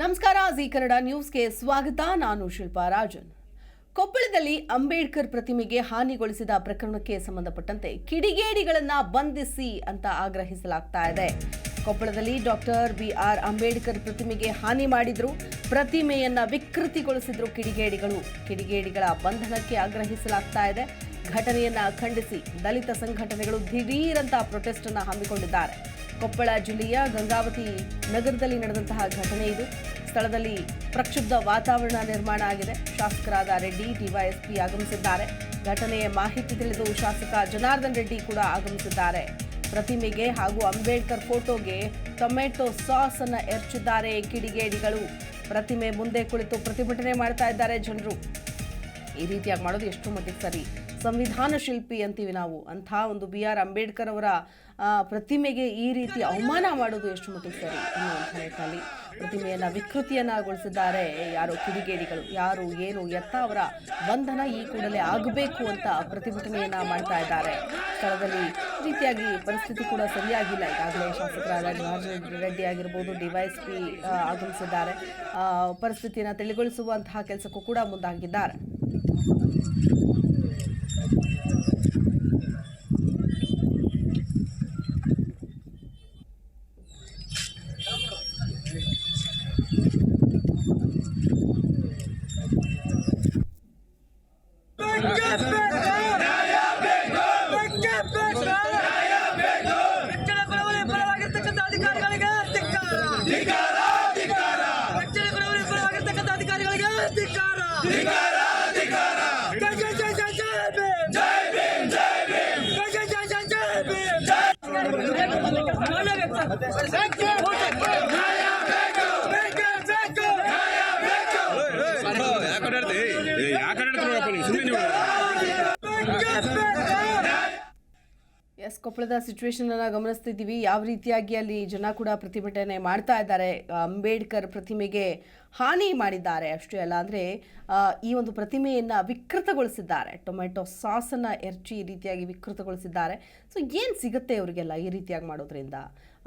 ನಮಸ್ಕಾರ, ಜಿ ಕನ್ನಡ ನ್ಯೂಸ್ಗೆ ಸ್ವಾಗತ. ನಾನು ಶಿಲ್ಪಾ ರಾಜನ್. ಕೊಪ್ಪಳದಲ್ಲಿ ಅಂಬೇಡ್ಕರ್ ಪ್ರತಿಮೆಗೆ ಹಾನಿಗೊಳಿಸಿದ ಪ್ರಕರಣಕ್ಕೆ ಸಂಬಂಧಪಟ್ಟಂತೆ ಕಿಡಿಗೇಡಿಗಳನ್ನು ಬಂಧಿಸಿ ಅಂತ ಆಗ್ರಹಿಸಲಾಗ್ತಾ ಇದೆ. ಕೊಪ್ಪಳದಲ್ಲಿ ಡಾಕ್ಟರ್ ಬಿ ಆರ್ ಅಂಬೇಡ್ಕರ್ ಪ್ರತಿಮೆಗೆ ಹಾನಿ ಮಾಡಿದ್ರು, ಪ್ರತಿಮೆಯನ್ನು ವಿಕೃತಿಗೊಳಿಸಿದ್ರು ಕಿಡಿಗೇಡಿಗಳು. ಕಿಡಿಗೇಡಿಗಳ ಬಂಧನಕ್ಕೆ ಆಗ್ರಹಿಸಲಾಗ್ತಾ ಇದೆ. ಘಟನೆಯನ್ನ ಖಂಡಿಸಿ ದಲಿತ ಸಂಘಟನೆಗಳು ದಿಢೀರಂತ ಪ್ರೊಟೆಸ್ಟ್ ಅನ್ನ ಹಮ್ಮಿಕೊಂಡಿದ್ದಾರೆ. ಕೊಪ್ಪಳ ಜಿಲ್ಲೆಯ ಗಂಗಾವತಿ ನಗರದಲ್ಲಿ ನಡೆದಂತಹ ಘಟನೆ ಇದು. ಸ್ಥಳದಲ್ಲಿ ಪ್ರಕ್ಷುಬ್ಧ ವಾತಾವರಣ ನಿರ್ಮಾಣ ಆಗಿದೆ. ಶಾಸಕರಾದ ರೆಡ್ಡಿ, ಡಿವೈಎಸ್ಪಿ ಆಗಮಿಸಿದ್ದಾರೆ. ಘಟನೆಯ ಮಾಹಿತಿ ತಿಳಿದು ಶಾಸಕ ಜನಾರ್ದನ್ ರೆಡ್ಡಿ ಕೂಡ ಆಗಮಿಸಿದ್ದಾರೆ. ಪ್ರತಿಮೆಗೆ ಹಾಗೂ ಅಂಬೇಡ್ಕರ್ ಫೋಟೋಗೆ ಟೊಮೆಟೊ ಸಾಸ್ ಅನ್ನು ಎರಚಿದ್ದಾರೆ ಕಿಡಿಗೇಡಿಗಳು. ಪ್ರತಿಮೆ ಮುಂದೆ ಕುಳಿತು ಪ್ರತಿಭಟನೆ ಮಾಡ್ತಾ ಇದ್ದಾರೆ ಜನರು. ಈ ರೀತಿಯಾಗಿ ಮಾಡೋದು ಎಷ್ಟು ಮಟ್ಟಿಗೆ ಸರಿ. ಸಂವಿಧಾನ ಶಿಲ್ಪಿ ಅಂತೀವಿ ನಾವು. ಅಂಥ ಒಂದು ಬಿ ಆರ್ ಅಂಬೇಡ್ಕರ್ ಅವರ ಪ್ರತಿಮೆಗೆ ಈ ರೀತಿ ಅವಮಾನ ಮಾಡೋದು ಎಷ್ಟು ಮಟ್ಟಿಗೆ ಸರಿ ಅನ್ನುವಂಥ ನಿಟ್ಟಿನಲ್ಲಿ ಪ್ರತಿಮೆಯನ್ನು ವಿಕೃತಿಯನ್ನಾಗೊಳಿಸಿದ್ದಾರೆ ಯಾರು ಕಿಡಿಗೇಡಿಗಳು ಯಾರು ಏನು ಎತ್ತ ಅವರ ಬಂಧನ ಈ ಕೂಡಲೇ ಆಗಬೇಕು ಅಂತ ಪ್ರತಿಭಟನೆಯನ್ನು ಮಾಡ್ತಾ ಇದ್ದಾರೆ. ಸ್ಥಳದಲ್ಲಿ ರೀತಿಯಾಗಿ ಪರಿಸ್ಥಿತಿ ಕೂಡ ಸರಿಯಾಗಿಲ್ಲ. ಈಗಾಗಲೇ ಶಾಸಕರಾದ ರೆಡ್ಡಿ ಆಗಿರ್ಬೋದು ಡಿವೈಎಸ್ಪಿ ಆಗಮಿಸಿದ್ದಾರೆ. ಆ, ಪರಿಸ್ಥಿತಿಯನ್ನು ತಿಳಿಗೊಳಿಸುವಂತಹ ಕೆಲಸಕ್ಕೂ ಕೂಡ ಮುಂದಾಗಿದ್ದಾರೆ. ちょっと。ಎಸ್ ಕೊಪ್ಪಳದ ಸಿಚುವೇಶನ್ ಅನ್ನ ಗಮನಿಸ್ತಿದ್ದೀವಿ. ಯಾವ ರೀತಿಯಾಗಿ ಅಲ್ಲಿ ಜನ ಕೂಡ ಪ್ರತಿಭಟನೆ ಮಾಡ್ತಾ ಇದ್ದಾರೆ? ಅಂಬೇಡ್ಕರ್ ಪ್ರತಿಮೆಗೆ ಹಾನಿ ಮಾಡಿದ್ದಾರೆ ಅಷ್ಟೇ ಅಲ್ಲ, ಅಂದರೆ ಈ ಒಂದು ಪ್ರತಿಮೆಯನ್ನು ವಿಕೃತಗೊಳಿಸಿದ್ದಾರೆ. ಟೊಮೆಟೊ ಸಾಸನ್ನು ಎರ್ಚಿ ಈ ರೀತಿಯಾಗಿ ವಿಕೃತಗೊಳಿಸಿದ್ದಾರೆ. ಸೊ ಏನು ಸಿಗುತ್ತೆ ಅವರಿಗೆಲ್ಲ ಈ ರೀತಿಯಾಗಿ ಮಾಡೋದ್ರಿಂದ?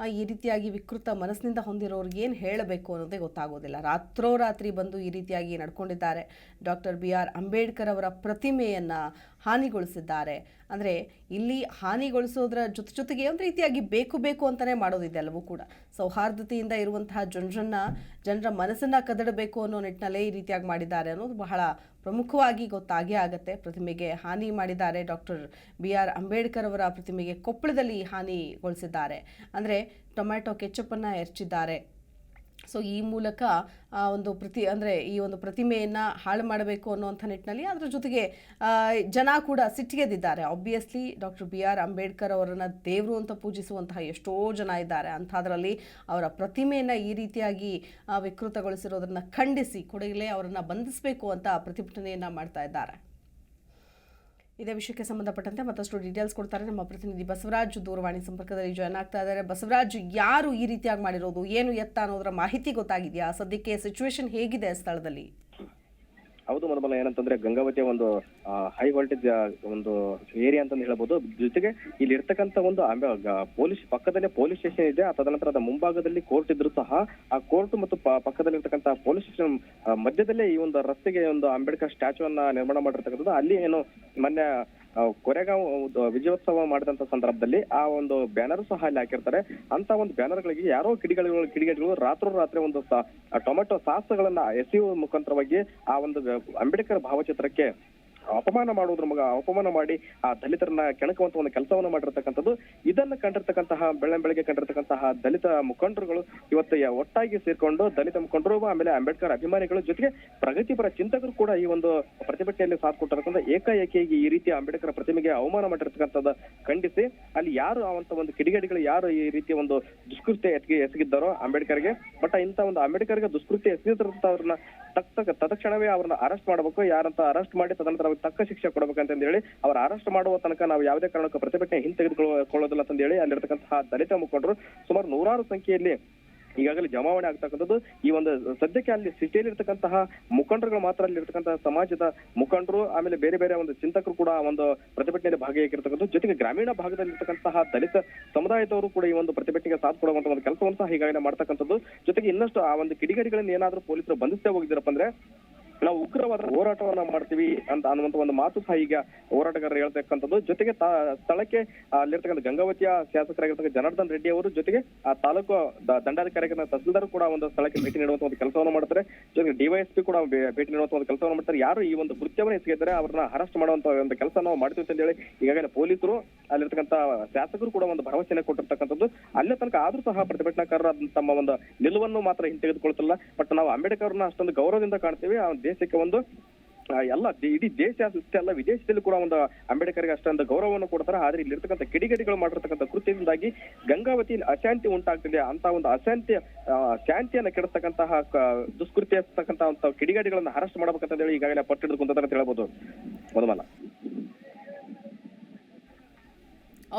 ಈ ರೀತಿಯಾಗಿ ವಿಕೃತ ಮನಸ್ಸಿನಿಂದ ಹೊಂದಿರೋರಿಗೆ ಏನು ಹೇಳಬೇಕು ಅನ್ನೋದೇ ಗೊತ್ತಾಗೋದಿಲ್ಲ. ರಾತ್ರೋರಾತ್ರಿ ಬಂದು ಈ ರೀತಿಯಾಗಿ ನಡ್ಕೊಂಡಿದ್ದಾರೆ. ಡಾಕ್ಟರ್ ಬಿ ಆರ್ ಅಂಬೇಡ್ಕರ್ ಅವರ ಪ್ರತಿಮೆಯನ್ನು ಹಾನಿಗೊಳಿಸಿದ್ದಾರೆ. ಅಂದರೆ ಇಲ್ಲಿ ಹಾನಿಗೊಳಿಸೋದ್ರ ಜೊತೆ ಜೊತೆಗೆ ಒಂದು ರೀತಿಯಾಗಿ ಬೇಕು ಬೇಕು ಅಂತಲೇ ಮಾಡೋದಿದೆ ಅಲ್ಲವೂ ಕೂಡ. ಸೌಹಾರ್ದತೆಯಿಂದ ಇರುವಂತಹ ಜನರನ್ನು, ಜನರ ಮನಸ್ಸನ್ನು ಕದಡಬೇಕು ಅನ್ನೋ ನಿಟ್ಟಿನಲ್ಲೇ ಈ ರೀತಿಯಾಗಿ ಮಾಡಿದ್ದಾರೆ ಅನ್ನೋದು ಬಹಳ ಪ್ರಮುಖವಾಗಿ ಗೊತ್ತಾಗೇ ಆಗುತ್ತೆ. ಪ್ರತಿಮೆಗೆ ಹಾನಿ ಮಾಡಿದ್ದಾರೆ ಡಾಕ್ಟರ್ ಬಿ ಆರ್ ಅಂಬೇಡ್ಕರ್ ಅವರ ಪ್ರತಿಮೆಗೆ ಕೊಪ್ಪಳದಲ್ಲಿ ಹಾನಿಗೊಳಿಸಿದ್ದಾರೆ. ಅಂದರೆ ಟೊಮ್ಯಾಟೊ ಕೆಚ್ಚಪ್ಪನ್ನು ಎರಚಿದ್ದಾರೆ. ಸೊ ಈ ಮೂಲಕ ಒಂದು ಪ್ರತಿ, ಅಂದರೆ ಈ ಒಂದು ಪ್ರತಿಮೆಯನ್ನು ಹಾಳು ಮಾಡಬೇಕು ಅನ್ನುವಂಥ ನಿಟ್ಟಿನಲ್ಲಿ ಅದರ ಜೊತೆಗೆ ಜನ ಕೂಡ ಸಿಟ್ಟಿಗೆದಿದ್ದಾರೆ obviously doctor B R Ambedkar ಅವರನ್ನು ದೇವರು ಅಂತ ಪೂಜಿಸುವಂತಹ ಎಷ್ಟೋ ಜನ ಇದ್ದಾರೆ. ಅಂಥದ್ರಲ್ಲಿ ಅವರ ಪ್ರತಿಮೆಯನ್ನು ಈ ರೀತಿಯಾಗಿ ವಿಕೃತಗೊಳಿಸಿರೋದನ್ನು ಖಂಡಿಸಿ, ಕೊಡಗಲೇ ಅವರನ್ನು ಬಂಧಿಸಬೇಕು ಅಂತ ಪ್ರತಿಭಟನೆಯನ್ನು ಮಾಡ್ತಾ ಇದ್ದಾರೆ. ಇದೇ ವಿಷಯಕ್ಕೆ ಸಂಬಂಧಪಟ್ಟಂತೆ ಮತ್ತಷ್ಟು ಡೀಟೇಲ್ಸ್ ಕೊಡ್ತಾರೆ ನಮ್ಮ ಪ್ರತಿನಿಧಿ ಬಸವರಾಜ್ ದೂರವಾಣಿ ಸಂಪರ್ಕದಲ್ಲಿ ಜಾಯ್ನ್ ಆಗ್ತಾ ಇದ್ದಾರೆ. ಬಸವರಾಜ್, ಯಾರು ಈ ರೀತಿಯಾಗಿ ಮಾಡಿರೋದು? ಏನು ಎತ್ತ ಅನ್ನೋದರ ಮಾಹಿತಿ ಗೊತ್ತಾಗಿದೆಯಾ? ಸದ್ಯಕ್ಕೆ ಸಿಚುವೇಶನ್ ಹೇಗಿದೆ ಸ್ಥಳದಲ್ಲಿ? ಹೌದು ಮಧುಮಲ ಏನಂತಂದ್ರೆ ಗಂಗಾವತಿಯ ಒಂದು ಹೈ ವೋಲ್ಟೇಜ್ ಒಂದು ಏರಿಯಾ ಅಂತ ಹೇಳ್ಬೋದು. ಜೊತೆಗೆ ಇಲ್ಲಿ ಇರ್ತಕ್ಕಂಥ ಒಂದು ಪೊಲೀಸ್ ಪಕ್ಕದಲ್ಲೇ ಪೊಲೀಸ್ ಸ್ಟೇಷನ್ ಇದೆ. ತದನಂತರ ಅದ ಮುಂಭಾಗದಲ್ಲಿ ಕೋರ್ಟ್ ಇದ್ರು ಸಹ ಆ ಕೋರ್ಟ್ ಮತ್ತು ಪಕ್ಕದಲ್ಲಿ ಇರ್ತಕ್ಕಂಥ ಪೊಲೀಸ್ ಸ್ಟೇಷನ್ ಮಧ್ಯದಲ್ಲೇ ಈ ಒಂದು ರಸ್ತೆಗೆ ಒಂದು ಅಂಬೇಡ್ಕರ್ ಸ್ಟ್ಯಾಚು ಅನ್ನ ನಿರ್ಮಾಣ ಮಾಡಿರ್ತಕ್ಕಂಥದ್ದು. ಅಲ್ಲಿ ಏನು ಮೊನ್ನೆ ಕೊರೆಗಾಂವ್ ವಿಜಯೋತ್ಸವ ಮಾಡಿದಂತ ಸಂದರ್ಭದಲ್ಲಿ ಆ ಒಂದು ಬ್ಯಾನರ್ ಸಹ ಅಲ್ಲಿ ಹಾಕಿರ್ತಾರೆ. ಅಂತ ಒಂದು ಬ್ಯಾನರ್ಗಳಿಗೆ ಯಾರೋ ಕಿಡಿಗಳು ರಾತ್ರೋ ರಾತ್ರಿ ಒಂದು ಟೊಮೆಟೊ ಸಾಸ್ಗಳನ್ನ ಎಸೆಯುವ ಮುಖಾಂತರವಾಗಿ ಆ ಒಂದು ಅಂಬೇಡ್ಕರ್ ಭಾವಚಿತ್ರಕ್ಕೆ ಅಪಮಾನ ಮಾಡುವುದ್ರ ಮಗ ಅಪಮಾನ ಮಾಡಿ ಆ ದಲಿತರನ್ನ ಕೆಣಕುವಂತ ಒಂದು ಕೆಲಸವನ್ನ ಮಾಡಿರ್ತಕ್ಕಂಥದ್ದು, ಇದನ್ನ ಕಂಡಿರ್ತಕ್ಕಂತಹ ಬೆಳಗ್ಗೆ ಕಂಡಿರ್ತಕ್ಕಂತಹ ದಲಿತ ಮುಖಂಡರುಗಳು ಇವತ್ತು ಒಟ್ಟಾಗಿ ಸೇರ್ಕೊಂಡು ದಲಿತ ಮುಖಂಡರು ಆಮೇಲೆ ಅಂಬೇಡ್ಕರ್ ಅಭಿಮಾನಿಗಳು ಜೊತೆಗೆ ಪ್ರಗತಿಪರ ಚಿಂತಕರು ಕೂಡ ಈ ಒಂದು ಪ್ರತಿಭಟನೆಯಲ್ಲಿ ಸಾಥ್ ಕೊಟ್ಟಿರ್ತಕ್ಕಂಥ ಏಕಾಏಕಿಯಾಗಿ ಈ ರೀತಿ ಅಂಬೇಡ್ಕರ್ ಪ್ರತಿಮೆಗೆ ಅವಮಾನ ಮಾಡಿರ್ತಕ್ಕಂಥದ್ದು ಖಂಡಿಸಿ, ಅಲ್ಲಿ ಯಾರು ಅವಂತ ಒಂದು ಕಿಡಿಗೇಡಿಗಳು ಯಾರು ಈ ರೀತಿಯ ಒಂದು ದುಷ್ಕೃತ್ಯ ಎಸಗಿ ಎಸಗಿದ್ದಾರೋ ಅಂಬೇಡ್ಕರ್ಗೆ, ಬಟ್ ಇಂಥ ಒಂದು ಅಂಬೇಡ್ಕರ್ಗೆ ದುಷ್ಕೃತ್ಯ ಎಸಗಿದಂತವ್ರನ್ನ ತಕ್ಕ ತಕ್ಷಣವೇ ಅವ್ರನ್ನ ಅರೆಸ್ಟ್ ಮಾಡಬೇಕು, ಯಾರಂತ ಅರೆಸ್ಟ್ ಮಾಡಿ ತದನಂತರ ತಕ್ಕ ಶಿಕ್ಷೆ ಕೊಡಬೇಕಂತ ಹೇಳಿ ಅವರ ಅರೆಸ್ಟ್ ಮಾಡುವ ತನಕ ನಾವು ಯಾವುದೇ ಕಾರಣಕ್ಕೂ ಪ್ರತಿಭಟನೆ ಹಿಂತೆಗೆದುಕೊಳ್ಳೋದಿಲ್ಲ ಅಂತ ಹೇಳಿ ಅಲ್ಲಿರ್ತಕ್ಕಂತಹ ದಲಿತ ಮುಖಂಡರು ಸುಮಾರು ನೂರಾರು ಸಂಖ್ಯೆಯಲ್ಲಿ ಈಗಾಗಲೇ ಜಮಾವಣೆ ಆಗ್ತಕ್ಕಂಥದ್ದು. ಈ ಒಂದು ಸದ್ಯಕ್ಕೆ ಅಲ್ಲಿ ಸಿಟಿಯಲ್ಲಿ ಇರ್ತಕ್ಕಂತಹ ಮುಖಂಡರುಗಳು ಮಾತ್ರ ಅಲ್ಲಿ ಇರ್ತಕ್ಕಂತಹ ಸಮಾಜದ ಮುಖಂಡರು, ಆಮೇಲೆ ಬೇರೆ ಬೇರೆ ಒಂದು ಚಿಂತಕರು ಕೂಡ ಒಂದು ಪ್ರತಿಭಟನೆಯಲ್ಲಿ ಭಾಗಿಯಾಗಿರ್ತಕ್ಕಂಥ ಜೊತೆಗೆ ಗ್ರಾಮೀಣ ಭಾಗದಲ್ಲಿ ಇರ್ತಕ್ಕಂತಹ ದಲಿತ ಸಮುದಾಯದವರು ಕೂಡ ಈ ಒಂದು ಪ್ರತಿಭಟನೆಗೆ ಸಾಥ್ ಕೊಡುವಂತಹ ಒಂದು ಕೆಲಸವನ್ನು ಸಹ ಈಗಾಗಲೇ ಮಾಡ್ತಕ್ಕಂಥದ್ದು. ಜೊತೆಗೆ ಇನ್ನಷ್ಟು ಆ ಒಂದು ಕಿಡಿಗೇಡಿಗಳನ್ನ ಏನಾದ್ರೂ ಪೊಲೀಸರು ಬಂಧಿಸದೆ ಹೋಗಿದ್ದೀರಪ್ಪ ಅಂದ್ರೆ ನಾವು ಉಗ್ರವಾದ ಹೋರಾಟವನ್ನ ಮಾಡ್ತೀವಿ ಅಂತ ಅನ್ನುವಂತ ಒಂದು ಮಾತು ಸಹ ಈಗ ಹೋರಾಟಗಾರರು ಹೇಳ್ತಕ್ಕಂಥದ್ದು. ಜೊತೆಗೆ ಸ್ಥಳಕ್ಕೆ ಅಲ್ಲಿರ್ತಕ್ಕಂಥ ಗಂಗಾವತಿಯ ಶಾಸಕರಾಗಿರ್ತಕ್ಕಂಥ ಜನಾರ್ದನ್ ರೆಡ್ಡಿ ಅವರು ಜೊತೆಗೆ, ಆ, ತಾಲೂಕು ದಂಡಾಧಿಕಾರಿಗಳ ತಹಸೀಲ್ದಾರ್ ಕೂಡ ಒಂದು ಸ್ಥಳಕ್ಕೆ ಭೇಟಿ ನೀಡುವಂತ ಒಂದು ಕೆಲಸವನ್ನು ಮಾಡ್ತಾರೆ. ಜೊತೆಗೆ ಡಿವೈಎಸ್ಪಿ ಕೂಡ ಭೇಟಿ ನೀಡುವಂತ ಒಂದು ಕೆಲಸವನ್ನು ಮಾಡ್ತಾರೆ. ಯಾರು ಈ ಒಂದು ಕೃತ್ಯವನ್ನು ಎಸಗಿದ್ದಾರೆ, ಅವರನ್ನ ಅರೆಸ್ಟ್ ಮಾಡುವಂತ ಒಂದು ಕೆಲಸ ನಾವು ಮಾಡ್ತೀವಿ ಅಂತ ಹೇಳಿ ಈಗಾಗಲೇ ಪೊಲೀಸರು ಅಲ್ಲಿರ್ತಕ್ಕಂಥ ಶಾಸಕರು ಕೂಡ ಒಂದು ಭರವಸೆಯನ್ನು ಕೊಟ್ಟಿರ್ತಕ್ಕಂಥದ್ದು. ಅಲ್ಲೇ ತನಕ ಆದ್ರೂ ಸಹ ಪ್ರತಿಭಟನಾಕಾರರ ತಮ್ಮ ಒಂದು ನಿಲುವನ್ನು ಮಾತ್ರ ಹಿಂತೆಗೆದುಕೊಳ್ತಿಲ್ಲ ಬಟ್ ನಾವು ಅಂಬೇಡ್ಕರ್ನ ಅಷ್ಟೊಂದು ಗೌರವದಿಂದ ಕಾಣ್ತೀವಿ. ಆ ದೇಶಕ್ಕೆ ಒಂದು ಎಲ್ಲ ಇಡೀ ದೇಶ ಅಷ್ಟೇ ಅಲ್ಲ, ವಿದೇಶದಲ್ಲಿ ಕೂಡ ಒಂದು ಅಂಬೇಡ್ಕರ್ಗೆ ಅಷ್ಟೊಂದು ಗೌರವವನ್ನು ಕೊಡ್ತಾರೆ. ಆದ್ರೆ ಇಲ್ಲಿರ್ತಕ್ಕಂಥ ಕಿಡಿಗೇಡಿಗಳು ಮಾಡಿರ್ತಕ್ಕಂಥ ಕೃತ್ಯದಿಂದಾಗಿ ಗಂಗಾವತಿಯಲ್ಲಿ ಅಶಾಂತಿ ಉಂಟಾಗ್ತಿದೆ. ಅಂತ ಒಂದು ಅಶಾಂತಿ ಶಾಂತಿಯನ್ನು ಕೆಡಿಸ್ತಕ್ಕಂತಹ ದುಷ್ಕೃತ್ಯ ಕಿಡಿಗೇಡಿಗಳನ್ನ ಅರೆಸ್ಟ್ ಮಾಡ್ಬೇಕಂತ ಹೇಳಿ ಈಗಾಗಲೇ ಪಟ್ಟು ಹಿಡಿದು ಕುಂತಾರೆ ಅಂತ ಹೇಳ್ಬೋದು. ಮಧುಮಲ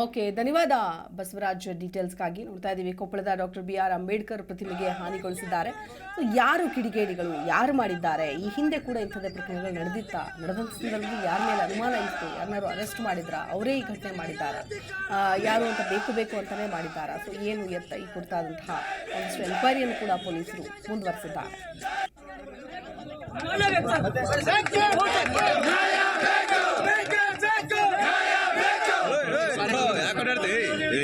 ಓಕೆ ಧನ್ಯವಾದ ಬಸವರಾಜ್ ಡೀಟೇಲ್ಸ್ಗಾಗಿ ನೋಡ್ತಾ ಇದ್ದೀವಿ. ಕೊಪ್ಪಳದ ಡಾಕ್ಟರ್ ಬಿ ಆರ್ ಅಂಬೇಡ್ಕರ್ ಪ್ರತಿಮೆಗೆ ಹಾನಿಗೊಳಿಸಿದ್ದಾರೆ. ಸೊ ಯಾರು ಕಿಡಿಗೇಡಿಗಳು, ಯಾರು ಮಾಡಿದ್ದಾರೆ? ಈ ಹಿಂದೆ ಕೂಡ ಇಂಥದ್ದೇ ಪ್ರಕರಣಗಳು ನಡೆದಿತ್ತ, ನಡೆದಂಥ ಸಂದರ್ಭದಲ್ಲಿ ಯಾರ ಮೇಲೆ ಅನುಮಾನ ಇತ್ತು? ಯಾರನ್ನಾರು ಅರೆಸ್ಟ್ ಮಾಡಿದ್ರ? ಅವರೇ ಈ ಘಟನೆ ಮಾಡಿದ್ದಾರೆ? ಯಾರು ಅಂತ ಬೇಕು ಬೇಕು ಅಂತಲೇ ಮಾಡಿದ್ದಾರಾ? ಸೊ ಏನು ಎತ್ತ ಈ ಕೊಡ್ತಾದಂತಹ ಒಂದಷ್ಟು ಎನ್ಕ್ವೈರಿಯನ್ನು ಕೂಡ ಪೊಲೀಸರು ಮುಂದುವರೆಸಿದ್ದಾರೆ.